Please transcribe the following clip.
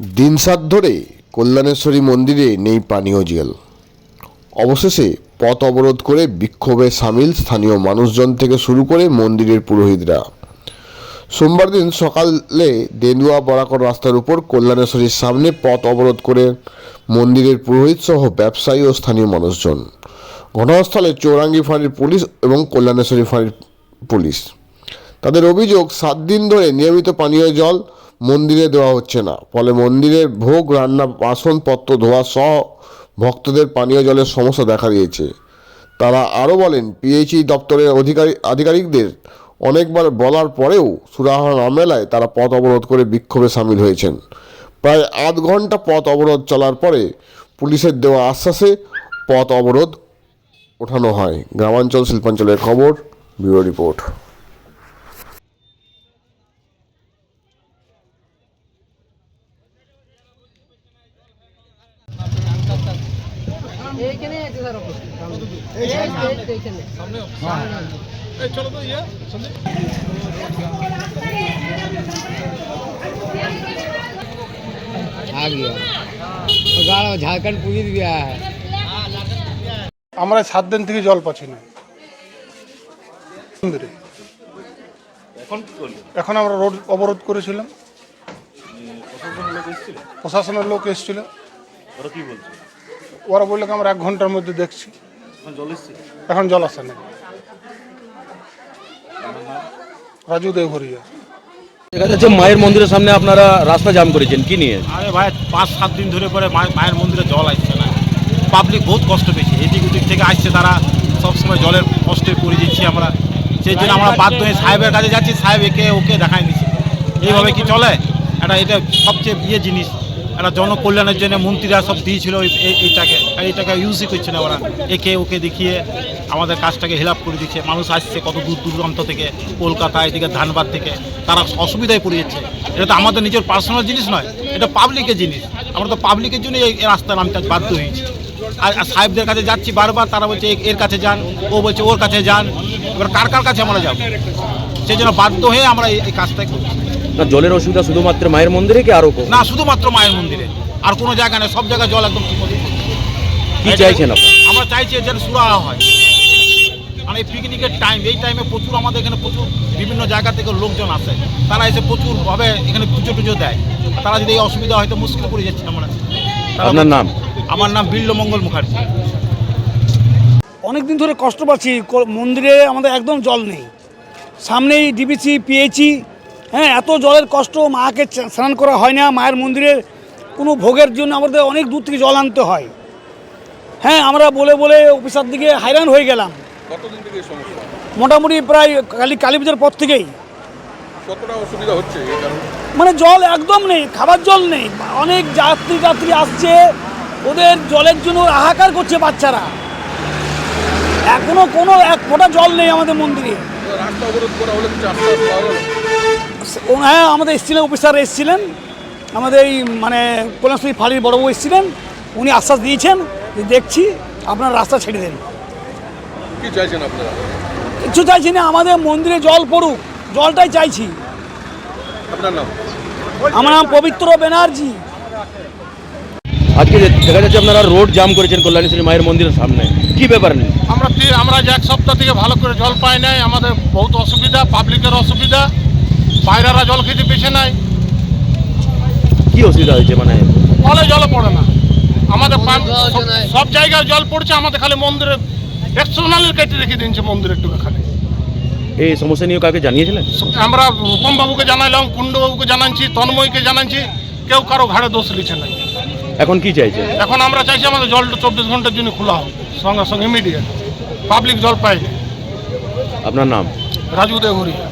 দিন সাত ধরে কল্যাণেশ্বরী মন্দিরে নেই পানীয় জল। অবশেষে পথ অবরোধ করে বিক্ষোভে সামিল স্থানীয় মানুষজন থেকে শুরু করে মন্দিরের পুরোহিতরা। সোমবার দিন সকালে দেনুয়া বরাকর রাস্তার উপর কল্যাণেশ্বরীর সামনে পথ অবরোধ করে মন্দিরের পুরোহিত সহ ব্যবসায়ী ও স্থানীয় মানুষজন। ঘটনাস্থলে চৌরাঙ্গি ফাঁড়ির পুলিশ এবং কল্যাণেশ্বরী ফাঁড়ির পুলিশ। তাদের অভিযোগ, সাত দিন ধরে নিয়মিত পানীয় জল মন্দিরে দেওয়া হচ্ছে না। ফলে মন্দিরের ভোগ, রান্না, বাসনপত্র, ধোয়া সহ ভক্তদের পানীয় জলের সমস্যা দেখা দিয়েছে। তারা আরও বলেন, পিএইচই দপ্তরের অধিকারী আধিকারিকদের অনেকবার বলার পরেও সুরাহা না মেলায় তারা পথ অবরোধ করে বিক্ষোভে সামিল হয়েছেন। প্রায় আধ ঘণ্টা পথ অবরোধ চলার পরে পুলিশের দেওয়া আশ্বাসে পথ অবরোধ ওঠানো হয়। গ্রামাঞ্চল শিল্পাঞ্চলের খবর, bureau report. এইখানে আছে স্যার অফিস এই যে এইখানে आ गया तो गाड़ा झारखंड पुलिस गया है আমরা সাত দিন থেকে জল পাচ্ছি না মন্দিরে এখন আমরা রোড অবরোধ করেছিলাম প্রশাসনের লোক এসেছিল ওরা বলল কি আমরা এক ঘণ্টার মধ্যে দেখছি। এখন জল আসে না রাজু দেবঘরিয়া দেখা যাচ্ছে মায়ের মন্দিরের সামনে আপনারা রাস্তা জাম করেছেন কি নিয়ে? আরে ভাই পাঁচ সাত দিন ধরে পরে মায়ের মায়ের মন্দিরে জল আসছে না। পাবলিক বহুত কষ্ট পেয়েছে এদিক ওদিক থেকে আসছে তারা সবসময় জলের কষ্টে পড়ে যাচ্ছি আমরা। সেই জন্য আমরা বাধ্য হয়ে সাহেবের কাছে যাচ্ছি সাহেব একে ওকে দেখাই দিচ্ছি। এইভাবে কি চলে? এটা এটা সবচেয়ে ইয়ে জিনিস। একটা জনকল্যাণের জন্য মন্ত্রীরা সব দিয়েছিল এই- এইটাকে। আর ইউজই করছে না ওরা। একে ওকে দেখিয়ে আমাদের কাজটাকে হেল্প করে দিচ্ছে। মানুষ আসছে কত দূর দূরান্ত থেকে, কলকাতা, এদিকে ধানবাদ থেকে। তারা অসুবিধায় পড়ে যাচ্ছে। এটা তো আমাদের নিজের পার্সোনাল জিনিস নয়, এটা পাবলিকের জিনিস। আমরা তো পাবলিকের জন্য এই রাস্তা নামতে বাধ্য হয়েছি। আর সাহেবদের কাছে যাচ্ছি বারবার, তারা বলছে এর কাছে যান। ও বলছে, ওর কাছে যান। এবার কার কার কাছে আমরা যাব? সেই জন্য বাধ্য হয়ে আমরা এই এই কাজটা করছি। না জলের অসুবিধা শুধুমাত্র মায়ের মন্দিরে কি আরও না শুধুমাত্র মায়ের মন্দিরে। আর কোনো জায়গা নেই সব জায়গায় জল একদম কি চাইছেন আপনারা? আমরা চাইছি যেন সুরাহা হয়। মানে এই পিকনিকের টাইম এই টাইমে প্রচুর আমাদের এখানে প্রচুর বিভিন্ন জায়গা থেকে লোকজন আসে। তারা এসে প্রচুরভাবে এখানে পুজো টুজো দেয়। তারা যদি এই অসুবিধা হয় তো মুশকিল পড়ে যাচ্ছে আমরা আপনার নাম? আমার নাম বিল্লমঙ্গল মুখার্জি। অনেক দিন ধরে কষ্ট পাচ্ছি ক- মন্দিরে আমাদের একদম জল নেই। সামনেই ডিবিসি পিএইচি হ্যাঁ এত জলের কষ্ট মাকে স্নান করা হয় না মায়ের মন্দিরে কোনো ভোগের জন্য আমাদের অনেক দূর থেকে জল আনতে হয়। হ্যাঁ আমরা বলে বলে অফিসার দিকে হাইরান হয়ে গেলাম। মোটামুটি প্রায় কালী কালী পুজোর পর থেকেই। মানে জল একদম নেই খাবার জল নেই। অনেক যাত্রী যাত্রী আসছে ওদের জলের জন্য হাহাকার করছে বাচ্চারা। এখনও কোনো এক ফোঁটা জল নেই আমাদের মন্দিরে। ও- হ্যাঁ আমাদের এসেছিলেন অফিসার এসেছিলেন। আমাদের এই মানে কল্যাণশ্রী ফালির বড়বাবু এসেছিলেন। উনি আশ্বাস দিয়েছেন যে দেখছি আপনার রাস্তা ছেড়ে দেন। কিছু চাইছি না আমাদের মন্দিরে জল পড়ুক। জলটাই চাইছি। আমার নাম পবিত্র ব্যানার্জি। আজকে দেখা যাচ্ছে আপনারা রোড জাম করেছেন কল্যাণেশ্বরী মায়ের মন্দিরের সামনে। কি ব্যাপার নেই আমরা আমরা যে এক সপ্তাহ থেকে ভালো করে জল পাই নাই আমাদের বহুত অসুবিধা পাবলিকের অসুবিধা। বাইরেরা জল খেতে পেছে নাই কি অসুবিধা হয়েছে মানে? কলে জল পড়ে না। আমাদের সব- সব জায়গায় জল পড়ছে আমাদের খালি মন্দিরে নালির কেটে রেখে দিয়েছে মন্দিরের একটু খালি এই সমস্যা নিয়ে কাকে জানিয়েছিলেন? আমরা রূপম বাবুকে জানাইলাম কুণ্ডবাবুকে জানাচ্ছি তন্ময়কে জানাচ্ছি কেউ কারও ঘাড়ে দোষ লিখছে না এখন কি চাইছে? এখন আমরা চাইছি আমাদের জলটা চব্বিশ ঘণ্টার জন্য খোলা হোক সঙ্গে সঙ্গে ইমিডিয়েট পাবলিক জল পাই আপনার নাম? রাজু দেবরিয়া